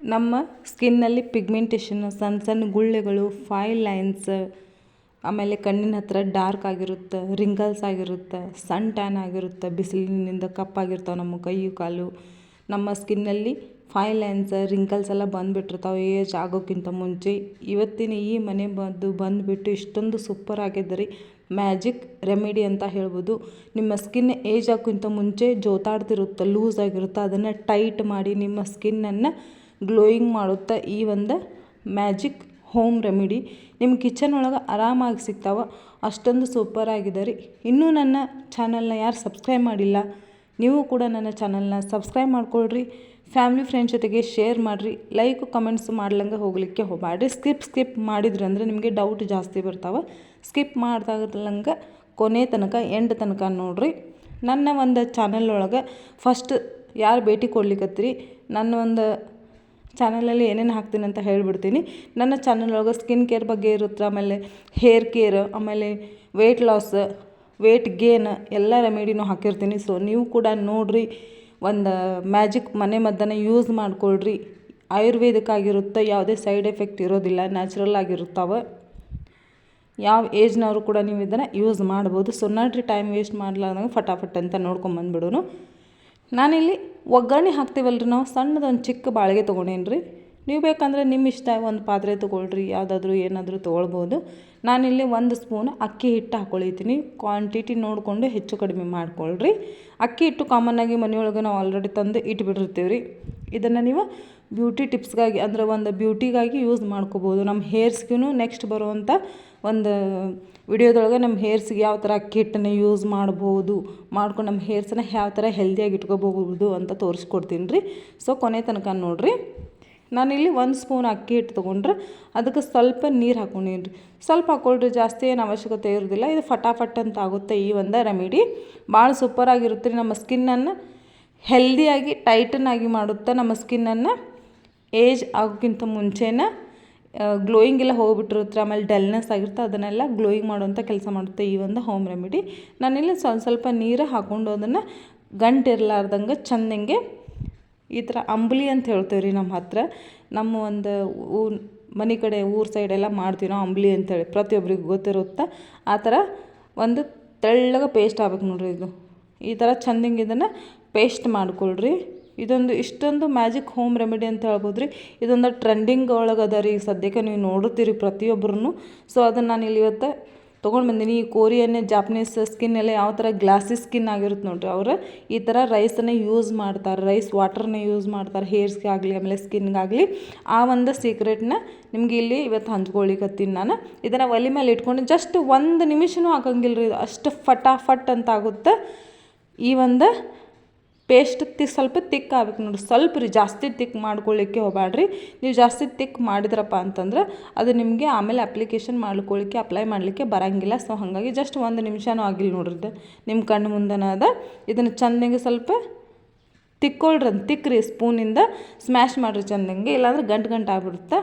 ನಮ್ಮ ಸ್ಕಿನ್ನಲ್ಲಿ ಪಿಗ್ಮೆಂಟೇಷನ್, ಸಣ್ಣ ಸಣ್ಣ ಗುಳ್ಳೆಗಳು, ಫೈಲ್ ಲೈನ್ಸ್, ಆಮೇಲೆ ಕಣ್ಣಿನ ಹತ್ರ ಡಾರ್ಕ್ ಆಗಿರುತ್ತೆ, ರಿಂಗಲ್ಸ್ ಆಗಿರುತ್ತೆ, ಸನ್ ಟ್ಯಾನ್ ಆಗಿರುತ್ತೆ, ಬಿಸಿಲಿನಿಂದ ಕಪ್ಪಾಗಿರ್ತಾವೆ ನಮ್ಮ ಕೈಯು, ಕಾಲು. ನಮ್ಮ ಸ್ಕಿನ್ನಲ್ಲಿ ಫೈ ಲೈನ್ಸ್ ರಿಂಕಲ್ಸ್ ಎಲ್ಲ ಬಂದುಬಿಟ್ಟಿರ್ತಾವೆ ಏಜ್ ಆಗೋಕ್ಕಿಂತ ಮುಂಚೆ. ಇವತ್ತಿನ ಈ ಮನೆ ಬಂದು ಬಂದುಬಿಟ್ಟು ಇಷ್ಟೊಂದು ಸೂಪರ್ ಆಗಿದೆ ರೀ ಮ್ಯಾಜಿಕ್ ರೆಮಿಡಿ ಅಂತ ಹೇಳ್ಬೋದು. ನಿಮ್ಮ ಸ್ಕಿನ್ ಏಜ್ ಆಗೋಕ್ಕಿಂತ ಮುಂಚೆ ಜೋತಾಡ್ತಿರುತ್ತೆ, ಲೂಸ್ ಆಗಿರುತ್ತೆ. ಅದನ್ನು ಟೈಟ್ ಮಾಡಿ ನಿಮ್ಮ ಸ್ಕಿನ್ನನ್ನು ಗ್ಲೋಯಿಂಗ್ ಮಾಡುತ್ತಾ ಈ ಒಂದು ಮ್ಯಾಜಿಕ್ ಹೋಮ್ ರೆಮಿಡಿ ನಿಮ್ಮ ಕಿಚನ್ ಒಳಗೆ ಆರಾಮಾಗಿ ಸಿಗ್ತಾವೆ. ಅಷ್ಟೊಂದು ಸೂಪರ್ ಆಗಿದೆ ರೀ. ಇನ್ನೂ ನನ್ನ ಚಾನಲ್ನ ಯಾರು ಸಬ್ಸ್ಕ್ರೈಬ್ ಮಾಡಿಲ್ಲ, ನೀವು ಕೂಡ ನನ್ನ ಚಾನಲ್ನ ಸಬ್ಸ್ಕ್ರೈಬ್ ಮಾಡ್ಕೊಳ್ರಿ. ಫ್ಯಾಮಿಲಿ ಫ್ರೆಂಡ್ಸ್ ಜೊತೆಗೆ ಶೇರ್ ಮಾಡಿರಿ. ಲೈಕ್, ಕಮೆಂಟ್ಸ್ ಮಾಡ್ಲಂಗೆ ಹೋಗಲಿಕ್ಕೆ ಹೋಗಬೇಡ್ರಿ ಸ್ಕಿಪ್ ಸ್ಕಿಪ್ ಮಾಡಿದ್ರಿ ಅಂದರೆ ನಿಮಗೆ ಡೌಟ್ ಜಾಸ್ತಿ ಬರ್ತಾವೆ. ಸ್ಕಿಪ್ ಮಾಡ್ದಾಗಲಂಗೆ ಕೊನೆ ತನಕ, ಎಂಡ್ ತನಕ ನೋಡಿರಿ. ನನ್ನ ಒಂದು ಚಾನಲ್ ಒಳಗೆ ಫಸ್ಟ್ ಯಾರು ಭೇಟಿ ಕೊಡ್ಲಿಕ್ಕತ್ತೀರಿ ನನ್ನ ಒಂದು ಚಾನಲಲ್ಲಿ ಏನೇನು ಹಾಕ್ತೀನಿ ಅಂತ ಹೇಳ್ಬಿಡ್ತೀನಿ. ನನ್ನ ಚಾನಲ್ ಒಳಗೆ ಸ್ಕಿನ್ ಕೇರ್ ಬಗ್ಗೆ ಇರುತ್ತೆ, ಆಮೇಲೆ ಹೇರ್ ಕೇರ್, ಆಮೇಲೆ ವೆಯ್ಟ್ ಲಾಸ್ ವೆಯ್ಟ್ ಗೇನ್ ಎಲ್ಲ ರೆಮಿಡಿನೂ ಹಾಕಿರ್ತೀನಿ. ಸೊ ನೀವು ಕೂಡ ನೋಡಿರಿ, ಒಂದು ಮ್ಯಾಜಿಕ್ ಮನೆ ಮದ್ದನ್ನು ಯೂಸ್ ಮಾಡಿಕೊಳ್ಳ್ರಿ ಆಯುರ್ವೇದಿಕ್ ಆಗಿರುತ್ತೆ, ಯಾವುದೇ ಸೈಡ್ ಎಫೆಕ್ಟ್ ಇರೋದಿಲ್ಲ ನ್ಯಾಚುರಲ್ ಆಗಿರುತ್ತವೆ. ಯಾವ ಏಜ್ನವರು ಕೂಡ ನೀವು ಇದನ್ನು ಯೂಸ್ ಮಾಡ್ಬೋದು. ಸೊ ನೋಡ್ರಿ ಟೈಮ್ ವೇಸ್ಟ್ ಮಾಡ್ಲಾರ್ದಂಗೆ ಫಟಾಫಟ್ ಅಂತ ನೋಡ್ಕೊಂಬಂದ್ಬಿಡೋನು. ನಾನಿಲ್ಲಿ ಒಗ್ಗರಣೆ ಹಾಕ್ತೀವಲ್ರಿ ನಾವು ಸಣ್ಣದೊಂದು ಚಿಕ್ಕ ಬಾಳಿಗೆ ತೊಗೊಂಡೇನು ರೀ ನೀವು ಬೇಕಂದರೆ ನಿಮ್ಮ ಇಷ್ಟ, ಒಂದು ಪಾತ್ರೆ ತೊಗೊಳ್ರಿ, ಯಾವುದಾದ್ರೂ ಏನಾದರೂ ತೊಗೊಳ್ಬೋದು. ನಾನಿಲ್ಲಿ ಒಂದು ಸ್ಪೂನ್ ಅಕ್ಕಿ ಹಿಟ್ಟು ಹಾಕ್ಕೊಳಿತೀನಿ ಕ್ವಾಂಟಿಟಿ ನೋಡಿಕೊಂಡು ಹೆಚ್ಚು ಕಡಿಮೆ ಮಾಡ್ಕೊಳ್ರಿ. ಅಕ್ಕಿ ಹಿಟ್ಟು ಕಾಮನ್ನಾಗಿ ಮನೆಯೊಳಗೆ ನಾವು ಆಲ್ರೆಡಿ ತಂದು ಇಟ್ಬಿಟ್ಟಿರ್ತೀವಿ ರೀ ಇದನ್ನು ನೀವು ಬ್ಯೂಟಿ ಟಿಪ್ಸ್ಗಾಗಿ ಅಂದರೆ ಒಂದು ಬ್ಯೂಟಿಗಾಗಿ ಯೂಸ್ ಮಾಡ್ಕೋಬೋದು. ನಮ್ಮ ಹೇರ್ಸ್ಗೂ ನೆಕ್ಸ್ಟ್ ಬರುವಂಥ ಒಂದು ವಿಡಿಯೋದೊಳಗೆ ನಮ್ಮ ಹೇರ್ಸ್ಗೆ ಯಾವ ಥರ ಹಿಟ್ಟನ್ನು ಯೂಸ್ ಮಾಡ್ಬೋದು, ಮಾಡ್ಕೊಂಡು ನಮ್ಮ ಹೇರ್ಸನ್ನ ಯಾವ ಥರ ಹೆಲ್ದಿಯಾಗಿ ಇಟ್ಕೋಬಹುದು ಅಂತ ತೋರಿಸ್ಕೊಡ್ತೀನಿ ರೀ. ಸೊ, ಕೊನೆ ತನಕ ನೋಡಿರಿ. ನಾನಿಲ್ಲಿ ಒಂದು ಸ್ಪೂನ್ ಅಕ್ಕಿ ಹಿಟ್ಟು ತೊಗೊಂಡ್ರೆ ಅದಕ್ಕೆ ಸ್ವಲ್ಪ ನೀರು ಹಾಕೊಂಡೀನಿ ರೀ. ಸ್ವಲ್ಪ ಹಾಕ್ಕೊಳ್ರಿ, ಜಾಸ್ತಿ ಏನು ಅವಶ್ಯಕತೆ ಇರೋದಿಲ್ಲ ಇದು ಫಟಾಫಟ್ ಅಂತ ಆಗುತ್ತೆ ಈ ಒಂದು ರೆಮಿಡಿ. ಭಾಳ ಸೂಪರಾಗಿರುತ್ತೆ ರೀ. ನಮ್ಮ ಸ್ಕಿನ್ನನ್ನು ಹೆಲ್ದಿಯಾಗಿ ಆಗಿ ಮಾಡುತ್ತೆ ನಮ್ಮ ಸ್ಕಿನ್ನನ್ನು ಏಜ್ ಆಗೋಕ್ಕಿಂತ ಮುಂಚೆನೇ ಗ್ಲೋಯಿಂಗ್ ಎಲ್ಲ ಹೋಗ್ಬಿಟ್ಟಿರುತ್ತೆ ಆಮೇಲೆ ಡಲ್ನೆಸ್ ಆಗಿರುತ್ತೆ, ಅದನ್ನೆಲ್ಲ ಗ್ಲೋಯಿಂಗ್ ಮಾಡುವಂಥ ಕೆಲಸ ಮಾಡುತ್ತೆ ಈ ಒಂದು ಹೋಮ್ ರೆಮಿಡಿ ನಾನಿಲ್ಲಿ ಸ್ವಲ್ಪ ಸ್ವಲ್ಪ ನೀರು ಹಾಕ್ಕೊಂಡು ಅದನ್ನು ಗಂಟು ಇರಲಾರ್ದಂಗೆ ಚಂದಂಗೆ ಈ ಥರ ಅಂಬಲಿ ಅಂತ ಹೇಳ್ತೇವೆ ರೀ ನಮ್ಮ ಹತ್ರ. ನಮ್ಮ ಒಂದು ಊ, ಮನೆ ಕಡೆ ಊರು ಸೈಡೆಲ್ಲ ಮಾಡ್ತೀವಿ ನಾವು ಅಂಬಲಿ ಅಂತೇಳಿ ಪ್ರತಿಯೊಬ್ಬರಿಗೂ ಗೊತ್ತಿರುತ್ತೆ? ಆ ಥರ ಒಂದು ತೆಳ್ಳಗೆ ಪೇಸ್ಟ್ ಆಗ್ಬೇಕು ನೋಡಿರಿ ಇದು. ಈ ಥರ ಚೆಂದಂಗೆ ಇದನ್ನು ಪೇಸ್ಟ್ ಮಾಡ್ಕೊಳ್ರಿ. ಇದೊಂದು ಇಷ್ಟೊಂದು ಮ್ಯಾಜಿಕ್ ಹೋಮ್ ರೆಮಿಡಿ ಅಂತ ಹೇಳ್ಬೋದು ರೀ ಇದೊಂದು ಟ್ರೆಂಡಿಂಗ್ ಒಳಗೆ ಅದ ರೀ. ಸದ್ಯಕ್ಕೆ ನೀವು ನೋಡುತ್ತೀರಿ ಪ್ರತಿಯೊಬ್ಬರೂ ಸೊ ಅದನ್ನು ನಾನು ಇಲ್ಲಿ ಇವತ್ತು ತೊಗೊಂಡು ಬಂದೀನಿ ಈ ಕೋರಿಯನ್ನೇ ಜಾಪನೀಸ್ ಸ್ಕಿನ್ ಎಲ್ಲ ಯಾವ ಥರ ಗ್ಲಾಸಿ ಸ್ಕಿನ್ ಆಗಿರುತ್ತೆ ನೋಡಿರಿ ಅವರು. ಈ ಥರ ರೈಸನ್ನು ಯೂಸ್ ಮಾಡ್ತಾರೆ. ರೈಸ್ ವಾಟರ್ನೇ ಯೂಸ್ ಮಾಡ್ತಾರೆ. ಹೇರ್ಸ್ಗೆ ಆಗಲಿ, ಆಮೇಲೆ ಸ್ಕಿನ್ಗಾಗಲಿ ಆ ಒಂದು ಸೀಕ್ರೆಟ್ನ ನಿಮ್ಗೆ ಇಲ್ಲಿ ಇವತ್ತು ಹಂಚ್ಕೊಳ್ಳಿಕತ್ತೀನಿ ನಾನು. ಇದನ್ನು ಒಲೆ ಮೇಲೆ ಇಟ್ಕೊಂಡು ಜಸ್ಟ್ ಒಂದು ನಿಮಿಷನೂ ಹಾಕಂಗಿಲ್ಲ ರೀ ಅಷ್ಟು ಫಟಾಫಟ್ ಅಂತ ಆಗುತ್ತೆ. ಈ ಒಂದು ಪೇಸ್ಟ್ ತಿ ಸ್ವಲ್ಪ ತಿಕ್ ಆಗ್ಬೇಕು ನೋಡಿ ಸ್ವಲ್ಪ ರೀ, ಜಾಸ್ತಿ ತಿಕ್ ಮಾಡ್ಕೊಳ್ಳಿಕ್ಕೆ ಹೋಗಬೇಡ್ರಿ ನೀವು ಜಾಸ್ತಿ ತಿಕ್ ಮಾಡಿದ್ರಪ್ಪ ಅಂತಂದ್ರೆ ಅದು ನಿಮಗೆ ಆಮೇಲೆ ಅಪ್ಲಿಕೇಶನ್ ಮಾಡ್ಕೊಳ್ಳಿಕ್ಕೆ ಅಪ್ಲೈ ಮಾಡಲಿಕ್ಕೆ ಬರೋಂಗಿಲ್ಲ. ಸೊ ಹಾಗಾಗಿ ಜಸ್ಟ್ ಒಂದು ನಿಮಿಷನೂ ಆಗಿಲ್ಲ ನೋಡ್ರಿ ನಿಮ್ಮ ಕಣ್ಣು ಮುಂದೆನೇ ಅದ ಇದನ್ನು ಚೆಂದಂಗೆ ಸ್ವಲ್ಪ ತಿಕ್ಕೊಳ್ರಿ ತಿಕ್ಕ್ರಿ ಸ್ಪೂನಿಂದ ಸ್ಮ್ಯಾಶ್ ಮಾಡಿರಿ ಚಂದಂಗೆ. ಇಲ್ಲಾಂದ್ರೆ ಗಂಟು ಗಂಟು ಆಗ್ಬಿಡುತ್ತೆ.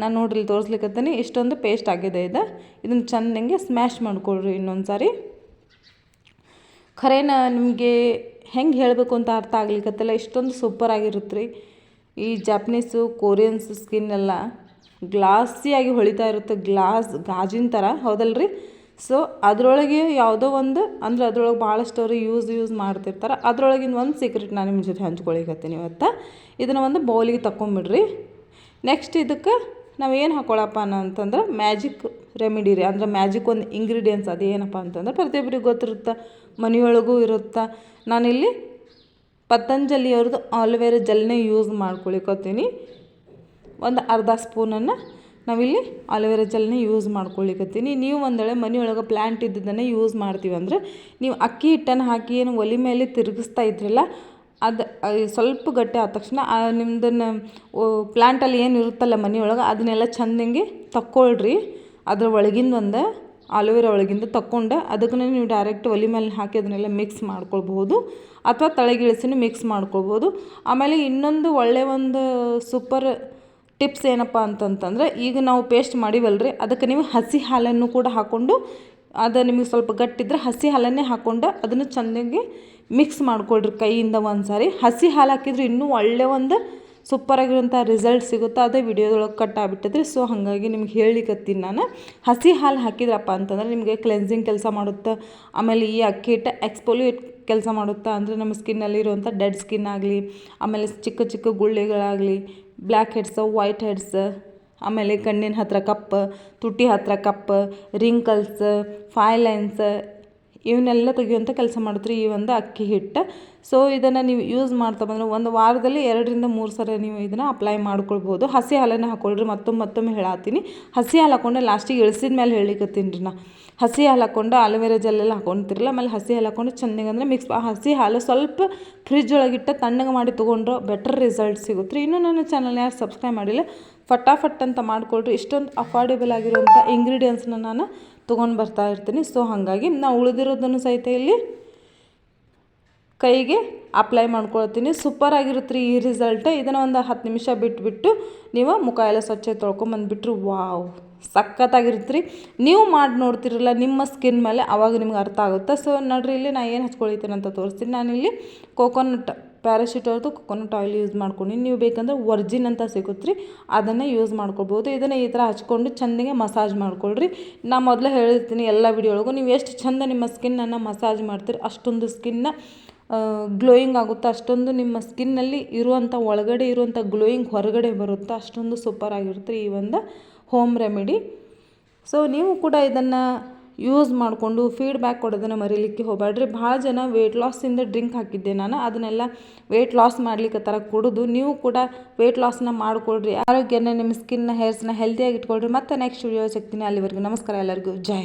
ನಾನು ನೋಡ್ರಿ ತೋರಿಸ್ಲಿಕ್ಕತ್ತೀನಿ ಇಷ್ಟೊಂದು ಪೇಸ್ಟ್ ಆಗಿದೆ ಇದು. ಇದನ್ನು ಚಂದಂಗೆ ಸ್ಮ್ಯಾಶ್ ಮಾಡ್ಕೊಳ್ರಿ ಇನ್ನೊಂದು ಸಾರಿ ಖರೇನ ನಿಮಗೆ ಹೆಂಗೆ ಹೇಳಬೇಕು ಅಂತ ಅರ್ಥ ಆಗ್ಲಿಕ್ಕತ್ತಲ್ಲ ಇಷ್ಟೊಂದು ಸೂಪರ್ ಆಗಿರುತ್ತೆ ರೀ ಈ ಜಾಪನೀಸು ಕೊರಿಯನ್ಸ್ ಸ್ಕಿನ್ ಎಲ್ಲ ಗ್ಲಾಸಿಯಾಗಿ ಹೊಳಿತಾ ಇರುತ್ತೆ. ಗ್ಲಾಸ್ ಗಾಜಿನ ಥರ, ಹೌದಲ್ರಿ? ಸೊ ಅದರೊಳಗೆ ಯಾವುದೋ ಒಂದು, ಅಂದ್ರೆ ಅದ್ರೊಳಗೆ ಭಾಳಷ್ಟು ಅವರು ಯೂಸ್ ಯೂಸ್ ಮಾಡ್ತಿರ್ತಾರೆ. ಅದರೊಳಗಿನ ಒಂದು ಸೀಕ್ರೆಟ್ ನಾನು ನಿಮ್ಮ ಜೊತೆ ಹಂಚ್ಕೊಳಿಕತ್ತೀನಿ ಇವತ್ತು. ಇದನ್ನು ಒಂದು ಬೌಲಿಗೆ ತಕ್ಕೊಂಬಿಡ್ರಿ. ನೆಕ್ಸ್ಟ್ ಇದಕ್ಕೆ ನಾವು ಏನು ಹಾಕೊಳ್ಳಪ್ಪ ಅಂತಂದ್ರೆ ಮ್ಯಾಜಿಕ್ ರೆಮಿಡಿ ರೀ. ಅಂದ್ರೆ ಮ್ಯಾಜಿಕ್ ಒಂದು ಇಂಗ್ರೀಡಿಯೆಂಟ್ಸ್ ಅದು ಏನಪ್ಪ ಅಂತಂದ್ರೆ ಪ್ರತಿಯೊಬ್ಬರಿಗೆ ಗೊತ್ತಿರುತ್ತೆ, ಮನೆಯೊಳಗೂ ಇರುತ್ತೆ. ನಾನಿಲ್ಲಿ ಪತಂಜಲಿಯವ್ರದ್ದು ಆಲೋವೆರಾ ಜೆಲ್ನೇ ಯೂಸ್ ಮಾಡ್ಕೊಳಿಕೊತೀನಿ ಒಂದು ಅರ್ಧ ಸ್ಪೂನನ್ನು ನಾವಿಲ್ಲಿ ಆಲೋವೆರಾ ಜೆಲ್ನೇ ಯೂಸ್ ಮಾಡ್ಕೊಳಿಕತ್ತೀನಿ. ನೀವು ಒಂದು ವೇಳೆ ಮನೆಯೊಳಗೆ ಪ್ಲ್ಯಾಂಟ್ ಇದ್ದದನ್ನೇ ಯೂಸ್ ಮಾಡ್ತೀವಿ ಅಂದರೆ ನೀವು ಅಕ್ಕಿ ಹಿಟ್ಟನ್ನು ಹಾಕಿ ಏನು ಒಲೆ ಮೇಲೆ ತಿರುಗಿಸ್ತಾ ಇದ್ರಲ್ಲ ಅದು ಸ್ವಲ್ಪ ಗಟ್ಟಿ ಆದ ತಕ್ಷಣ ನಿಮ್ದನ್ನು ಪ್ಲ್ಯಾಂಟಲ್ಲಿ ಏನು ಇರುತ್ತಲ್ಲ ಮನೆಯೊಳಗೆ, ಅದನ್ನೆಲ್ಲ ಚೆಂದಂಗೆ ತಕ್ಕೊಳ್ರಿ. ಅದ್ರ ಒಳಗಿಂದ ಒಂದು ಆಲೋವೆರಾ ಒಳಗಿಂದ ತಕ್ಕೊಂಡು ಅದಕ್ಕೆ ನೀವು ಡೈರೆಕ್ಟ್ ಒಲೆ ಮೇಲೆ ಹಾಕಿ ಅದನ್ನೆಲ್ಲ ಮಿಕ್ಸ್ ಮಾಡ್ಕೊಳ್ಬೋದು ಅಥವಾ ತಳಗಿಳಿಸಿನೂ ಮಿಕ್ಸ್ ಮಾಡ್ಕೊಳ್ಬೋದು ಆಮೇಲೆ ಇನ್ನೊಂದು ಒಳ್ಳೆಯ ಒಂದು ಸೂಪರ್ ಟಿಪ್ಸ್ ಏನಪ್ಪ ಅಂತಂತಂದರೆ, ಈಗ ನಾವು ಪೇಸ್ಟ್ ಮಾಡಿವಲ್ರಿ, ಅದಕ್ಕೆ ನೀವು ಹಸಿ ಹಾಲನ್ನು ಕೂಡ ಹಾಕ್ಕೊಂಡು ಅದು ನಿಮಗೆ ಸ್ವಲ್ಪ ಗಟ್ಟಿದ್ರೆ ಹಸಿ ಹಾಲನ್ನೇ ಹಾಕ್ಕೊಂಡು ಅದನ್ನು ಚೆಂದಾಗಿ ಮಿಕ್ಸ್ ಮಾಡ್ಕೊಳ್ರಿ ಕೈಯಿಂದ ಒಂದು ಸಾರಿ ಹಸಿ ಹಾಲು ಹಾಕಿದ್ರೆ ಇನ್ನೂ ಒಳ್ಳೆಯ ಒಂದು ಸೂಪರಾಗಿರೋಂಥ ರಿಸಲ್ಟ್ ಸಿಗುತ್ತೆ. ಅದೇ ವಿಡಿಯೋದೊಳಗೆ ಕಟ್ ಆಗಿಬಿಟ್ಟಿದ್ರೆ ಸೊ ಹಾಗಾಗಿ ನಿಮ್ಗೆ ಹೇಳಿಕತ್ತೀನಿ ನಾನು. ಹಸಿ ಹಾಲು ಹಾಕಿದ್ರಪ್ಪ ಅಂತಂದ್ರೆ ನಿಮಗೆ ಕ್ಲೆನ್ಸಿಂಗ್ ಕೆಲಸ ಮಾಡುತ್ತೆ, ಆಮೇಲೆ ಈ ಅಕ್ಕಿ ಹಿಟ್ಟು ಎಕ್ಸ್ಪೋಲಿಯೇಟ್ ಕೆಲಸ ಮಾಡುತ್ತಾ ಅಂದರೆ ನಮ್ಮ ಸ್ಕಿನ್ನಲ್ಲಿರುವಂಥ ಡೆಡ್ ಸ್ಕಿನ್ ಆಗಲಿ, ಆಮೇಲೆ ಚಿಕ್ಕ ಚಿಕ್ಕ ಗುಳ್ಳೆಗಳಾಗಲಿ ಬ್ಲ್ಯಾಕ್ ಹೆಡ್ಸ್ ವೈಟ್ ಹೆಡ್ಸ್ ಆಮೇಲೆ ಕಣ್ಣಿನ ಹತ್ತಿರ ಕಪ್ ತುಟಿ ಹತ್ತಿರ ಕಪ್ ರಿಂಕಲ್ಸ್ ಫೈ ಲೈನ್ಸ್ ಇವನ್ನೆಲ್ಲ ತೆಗೆಯುವಂಥ ಕೆಲಸ ಮಾಡುತ್ತೆ ಈ ಒಂದು ಅಕ್ಕಿ ಹಿಟ್ಟು. ಸೊ ಇದನ್ನು ನೀವು ಯೂಸ್ ಮಾಡ್ತಾ ಬಂದರೆ ಒಂದು ವಾರದಲ್ಲಿ ಎರಡರಿಂದ ಮೂರು ಸಲ ನೀವು ಇದನ್ನು ಅಪ್ಲೈ ಮಾಡ್ಕೊಳ್ಬೋದು. ಹಸಿ ಹಾಲನ್ನು ಹಾಕ್ಕೊಳ್ರಿ ಮತ್ತೊಮ್ಮೆ ಮತ್ತೊಮ್ಮೆ ಹೇಳತ್ತೀನಿ ಹಸಿ ಹಾಲು ಹಾಕ್ಕೊಂಡು ಲಾಸ್ಟಿಗೆ ಇಳಿಸಿದ ಮೇಲೆ ಹೇಳಿಕತ್ತೀನಿ ರೀ ನಾ. ಹಸಿ ಹಾಲು ಹಾಕ್ಕೊಂಡು ಆಲೋವೆರಾ ಜೆಲ್ಲೆಲ್ಲ ಹಾಕ್ಕೊಂತಿರಲ್ಲ ಆಮೇಲೆ ಹಸಿ ಹಾಲು ಹಾಕೊಂಡು ಚೆನ್ನಾಗಿ ಅಂದರೆ ಮಿಕ್ಸ್ ಹಸಿ ಹಾಲು ಸ್ವಲ್ಪ ಫ್ರಿಜ್ ಒಳಗಿಟ್ಟು ತಣ್ಣಗೆ ಮಾಡಿ ತೊಗೊಂಡ್ರೆ ಬೆಟರ್ ರಿಸಲ್ಟ್ ಸಿಗುತ್ತೆ. ರೀ ಇನ್ನೂ ನನ್ನ ಚಾನಲ್ನ ಯಾರು ಸಬ್ಸ್ಕ್ರೈಬ್ ಮಾಡಿಲ್ಲ ಫಟಾಫಟ್ ಅಂತ ಮಾಡಿಕೊಳ್ರಿ. ಇಷ್ಟೊಂದು ಅಫಾರ್ಡೆಬಲ್ ಆಗಿರುವಂಥ ಇಂಗ್ರೀಡಿಯೆಂಟ್ಸ್ನ ನಾನು ತೊಗೊಂಡು ಬರ್ತಾ ಇರ್ತೀನಿ. ಸೊ ಹಾಗಾಗಿ ನಾವು ಉಳಿದಿರೋದನ್ನು ಸಹಿತ ಇಲ್ಲಿ ಕೈಗೆ ಅಪ್ಲೈ ಮಾಡ್ಕೊಳ್ತೀನಿ. ಸೂಪರ್ ಆಗಿರುತ್ತೆ ರೀ ಈ ರಿಸಲ್ಟ್ ಇದನ್ನು ಒಂದು ಹತ್ತು ನಿಮಿಷ ಬಿಟ್ಬಿಟ್ಟು ನೀವು ಮುಖ ಎಲ್ಲ ಸ್ವಚ್ಛ ತೊಳ್ಕೊಂಬಂದುಬಿಟ್ರು ವಾವ್ ಸಖತ್ತಾಗಿರುತ್ತೆ ರೀ ನೀವು ಮಾಡಿ ನೋಡ್ತಿರಲ್ಲ, ನಿಮ್ಮ ಸ್ಕಿನ್ ಮೇಲೆ ಅವಾಗ ನಿಮ್ಗೆ ಅರ್ಥ ಆಗುತ್ತೆ? ಸೊ ನೋಡ್ರಿ, ಇಲ್ಲಿ ನಾನು ಏನು ಹಚ್ಕೊಳ್ತೀನಿ ಅಂತ ತೋರಿಸ್ತೀನಿ. ನಾನಿಲ್ಲಿ ಕೋಕೋನಟ್ ಪ್ಯಾರಾಶೂಟ್ ಅವ್ರದ್ದು ಕೊಕೊನಟ್ ಆಯಿಲ್ ಯೂಸ್ ಮಾಡ್ಕೊಂಡು, ನೀವು ಬೇಕಂದ್ರೆ ವರ್ಜಿನ್ ಅಂತ ಸಿಗುತ್ತೆ ರೀ ಅದನ್ನು ಯೂಸ್ ಮಾಡ್ಕೊಬೋದು. ಇದನ್ನು ಈ ಥರ ಹಚ್ಕೊಂಡು ಚೆಂದಿಗೆ ಮಸಾಜ್ ಮಾಡ್ಕೊಳ್ರಿ. ನಾ ಮೊದಲೇ ಹೇಳಿರ್ತೀನಿ ಎಲ್ಲ ವಿಡಿಯೋ ಒಳಗೂ ನೀವು ಎಷ್ಟು ಚಂದ ನಿಮ್ಮ ಸ್ಕಿನ್ನನ್ನು ಮಸಾಜ್ ಮಾಡ್ತೀರಿ, ಅಷ್ಟೊಂದು ಸ್ಕಿನ್ನ ಗ್ಲೋಯಿಂಗ್ ಆಗುತ್ತೆ, ಅಷ್ಟೊಂದು ನಿಮ್ಮ ಸ್ಕಿನ್ನಲ್ಲಿ ಇರುವಂಥ ಒಳಗಡೆ ಇರುವಂಥ ಗ್ಲೋಯಿಂಗ್ ಹೊರಗಡೆ ಬರುತ್ತೆ, ಅಷ್ಟೊಂದು ಸೂಪರ್ ಆಗಿರುತ್ತೆ ಈ ಒಂದು ಹೋಮ್ ರೆಮಿಡಿ ಸೊ ನೀವು ಕೂಡ ಇದನ್ನು ಯೂಸ್ ಮಾಡಿಕೊಂಡು ಫೀಡ್ಬ್ಯಾಕ್ ಕೊಡೋದನ್ನು ಮರೀಲಿಕ್ಕೆ ಹೋಗಬೇಡ್ರಿ ಭಾಳ ಜನ ವೆಯ್ಟ್ ಲಾಸಿಂದ ಡ್ರಿಂಕ್ ಹಾಕಿದ್ದೆ ನಾನು. ಅದನ್ನೆಲ್ಲ ವೆಯ್ಟ್ ಲಾಸ್ ಮಾಡ್ಲಿಕ್ಕೆ ಥರ ಕುಡಿದು ನೀವು ಕೂಡ ವೆಯ್ಟ್ ಲಾಸ್ನ ಮಾಡಿಕೊಡ್ರಿ ಆರೋಗ್ಯನ, ನಿಮ್ಮ ಸ್ಕಿನ್ನ ಹೇರ್ಸ್ನ ಹೆಲ್ದಿಯಾಗಿ ಇಟ್ಕೊಳ್ರಿ. ಮತ್ತೆ ನೆಕ್ಸ್ಟ್ ವಿಡಿಯೋ ಸಿಗ್ತೀನಿ. ಅಲ್ಲಿವರೆಗೂ ನಮಸ್ಕಾರ ಎಲ್ಲರಿಗೂ. ಜೈ